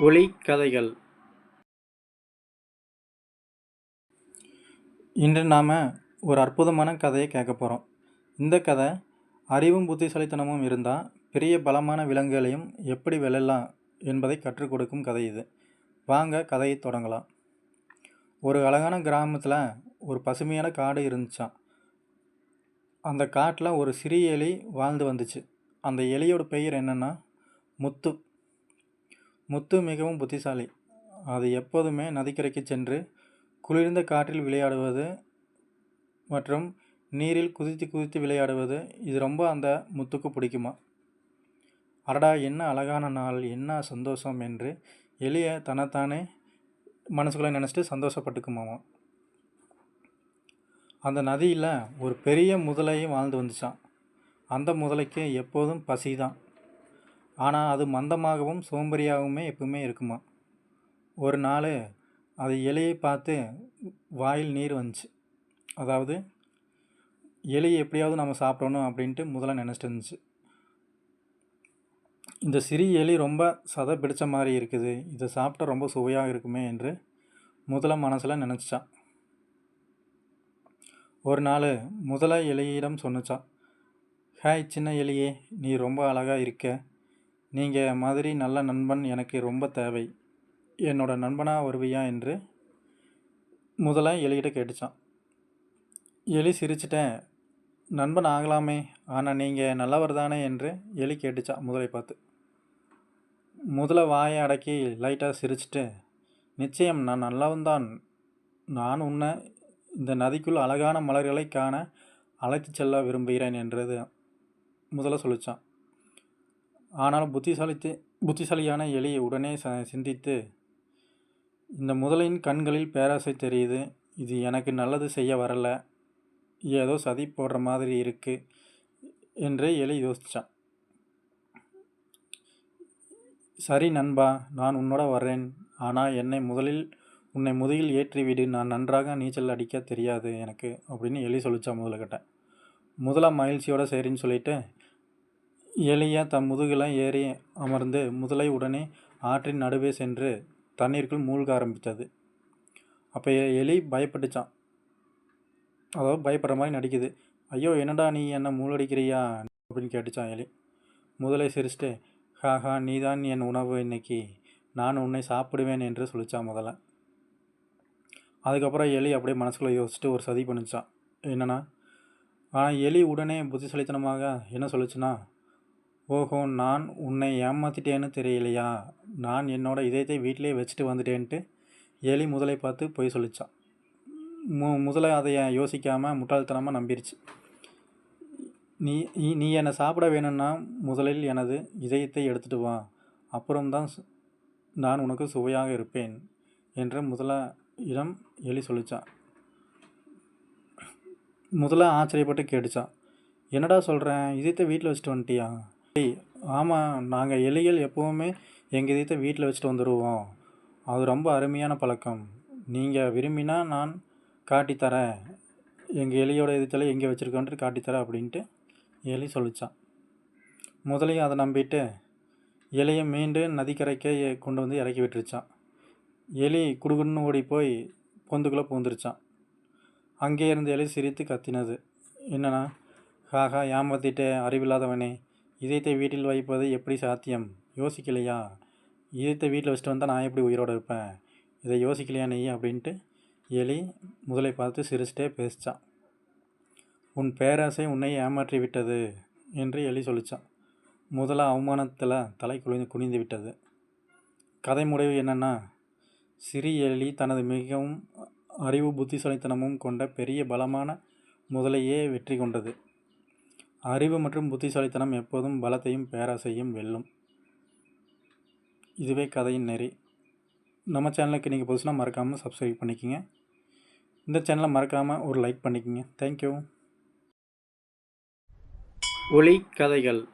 ஒளி கதைகள் இன்று நாம் ஒரு அற்புதமான கதையை கேட்க போகிறோம் இந்த கதை அறிவும் புத்திசாலித்தனமும் இருந்தால் பெரிய பலமான விலங்குகளையும் எப்படி வெல்லலாம் என்பதை கற்றுக் கொடுக்கும் கதை இது. வாங்க கதையை தொடங்கலாம். ஒரு அழகான கிராமத்தில் ஒரு பசுமையான காடு இருந்துச்சாம். அந்த காட்டில் ஒரு சிறிய எலி வாழ்ந்து வந்துச்சு. அந்த எலியோட பெயர் என்னென்னா முத்து. முத்து மிகவும் புத்திசாலி. அது எப்போதுமே நதிக்கரைக்கு சென்று குளிர்ந்த காற்றில் விளையாடுவது மற்றும் நீரில் குதித்து குதித்து விளையாடுவது இது ரொம்ப அந்த முத்துக்கு பிடிக்குமா? அடடா என்ன அழகான நாள் என்ன சந்தோஷம் என்று எளிய தன்னைத்தானே மனசுக்குள்ளே நினச்சிட்டு சந்தோஷப்பட்டுக்குமாமா. அந்த நதியில் ஒரு பெரிய முதலையும் வாழ்ந்து வந்துச்சான் அந்த முதலைக்கு எப்போதும் பசி தான் ஆனால் அது மந்தமாகவும் சோம்பேறியாகவுமே எப்பவுமே இருக்குமா? ஒரு நாள் அது எலியை பார்த்து வாயில் நீர் வந்துச்சு. அதாவது எலி எப்படியாவது நம்ம சாப்பிடணும் அப்படின்ட்டு முதல்ல நினச்சிட்டு இருந்துச்சு. இந்த சிறிய எலி ரொம்ப சதை பிடிச்ச மாதிரி இருக்குது. இதை சாப்பிட்டா ரொம்ப சுவையாக இருக்குமே என்று முதல மனசில் நினச்சிச்சான் ஒரு நாள் முதல எலியிடம் சொன்னுச்சான். ஹாய் சின்ன எலியே நீ ரொம்ப அழகாக இருக்க. நீங்கள் மாதிரி நல்ல நண்பன் எனக்கு ரொம்ப தேவை. என்னோட நண்பனாக வருவியா என்று முதல்ல எலிகிட்ட கேட்டுச்சான். எலி சிரிச்சிட்டேன். நண்பன் ஆகலாமே ஆனால் நீங்கள் நல்லவர் தானே என்று எலி கேட்டுச்சான் முதலை பார்த்து. முதல வாயை அடக்கி லைட்டாக சிரிச்சிட்டு நிச்சயம் நான் நல்லவன்தான் நான் உன்னை இந்த நதிக்குள் அழகான மலர்களை காண அழைத்து செல்ல விரும்புகிறேன் என்றது முதல்ல சொல்லிச்சான். ஆனாலும் புத்திசாலித்து புத்திசாலியான எலி உடனே ச சிந்தித்து இந்த முதலின் கண்களில் பேராசை தெரியுது இது எனக்கு நல்லது செய்ய வரல ஏதோ சதி போடுற மாதிரி இருக்குது என்று எலி யோசித்தான் சரி நண்பா நான் உன்னோட வர்றேன் ஆனால் என்னை முதலில் உன்னை முதுகில் ஏற்றிவிடு நான் நன்றாக நீச்சல் அடிக்க தெரியாது எனக்கு அப்படின்னு எலி சொல்லித்தான் முதல்கிட்ட முதல மகிழ்ச்சியோட சரின்னு சொல்லிவிட்டு எலியை தம் முதுகில் ஏறி அமர்ந்து முதலை உடனே ஆற்றின் நடுவே சென்று தண்ணீருக்குள் மூழ்க ஆரம்பித்தது. அப்போ எலி பயப்பட்டுச்சான் அதாவது பயப்படுற மாதிரி நடிக்குது. ஐயோ என்னடா நீ என்ன மூழ்கடிக்கிறியா? அப்படின்னு கேட்டுச்சான் எலி. முதலை சிரிச்சிட்டு ஹாஹா நீதான் என் உணவு இன்னைக்கு. நான் உன்னை சாப்பிடுவேன் என்று சொல்லிச்சான் முதல்ல அதுக்கப்புறம் எலி அப்படியே மனசுக்குள்ளே யோசிச்சுட்டு ஒரு சதி பண்ணிச்சான் என்னென்னா ஆனால் எலி உடனே புத்திசலித்தனமாக என்ன சொல்லிச்சுன்னா ஓஹோ நான் உன்னை ஏமாற்றிட்டேன்னு தெரியலையா? நான் என்னோட இதயத்தை வீட்டிலே வச்சுட்டு வந்துட்டேன்ட்டு எலி முதலை பார்த்து பொய் சொல்லிச்சான். மு முதலை அதை யோசிக்காமல் முட்டாள்தனமாக நம்பிருச்சு. நீ நீ என்னை சாப்பிட வேணும்னா முதலில் எனது இதயத்தை எடுத்துகிட்டு வா. அப்புறம்தான் நான் உனக்கு சுவையாக இருப்பேன் என்று முதல இடம் எலி சொல்லிச்சான். முதல்ல ஆச்சரியப்பட்டு கேட்டுச்சான். என்னடா சொல்கிறேன் இதயத்தை வீட்டில் வச்சுட்டு வந்துட்டியா? ஆமாம் நாங்கள் எலிகள் எப்போவுமே எங்கள் இதயத்தை வீட்டில் வச்சுட்டு வந்துடுவோம் அது ரொம்ப அருமையான பழக்கம். நீங்கள் விரும்பினா நான் காட்டித்தரேன் எங்கள் எலியோட இதயத்தில் எங்கே வச்சுருக்கோன்ட்டு காட்டித்தரேன் அப்படின்ட்டு எலி சொல்லிச்சான். முதலையும் அதை நம்பிட்டு எலியை மீண்டு நதிக்கரைக்கே கொண்டு வந்து இறக்கி விட்டுருச்சான். எலி குடுகுன்னு ஓடி போய் பொந்துக்குள்ளே பூந்துருச்சான் அங்கே இருந்து எலி சிரித்து கத்தினது. என்னன்னா ஹாஹா ஏமாத்திட்டே அறிவில்லாதவனே. இதயத்தை வீட்டில் வைப்பது எப்படி சாத்தியம்? யோசிக்கலையா? இதயத்தை வீட்டில் வச்சுட்டு வந்தால் நான் எப்படி உயிரோடு இருப்பேன்? இதை யோசிக்கலையா நீ? அப்படின்ட்டு எலி முதலை பார்த்து சிரிச்சிட்டே பேசிச்சான் உன் பேராசை உன்னை ஏமாற்றி விட்டது என்று எலி சொல்லிச்சான். முதல அவமானத்தில் தலை குனிந்து குனிந்து விட்டது. கதை முடிவு என்னென்னா சிறி எலி தனது மிகவும் அறிவு புத்திசாலித்தனமும் கொண்ட பெரிய பலமான முதலையே வெற்றி கொண்டது. அறிவு மற்றும் புத்திசாலித்தனம் எப்போதும் பலத்தையும் பேராசையும் வெல்லும். இதுவே கதையின் நெறி. நம்ம சேனலுக்கு நீங்கள் புதுசுனா மறக்காமல் சப்ஸ்கிரைப் பண்ணிக்கோங்க. இந்த சேனலை மறக்காமல் ஒரு லைக் பண்ணிக்கோங்க. தேங்க்யூ ஒளி கதைகள்.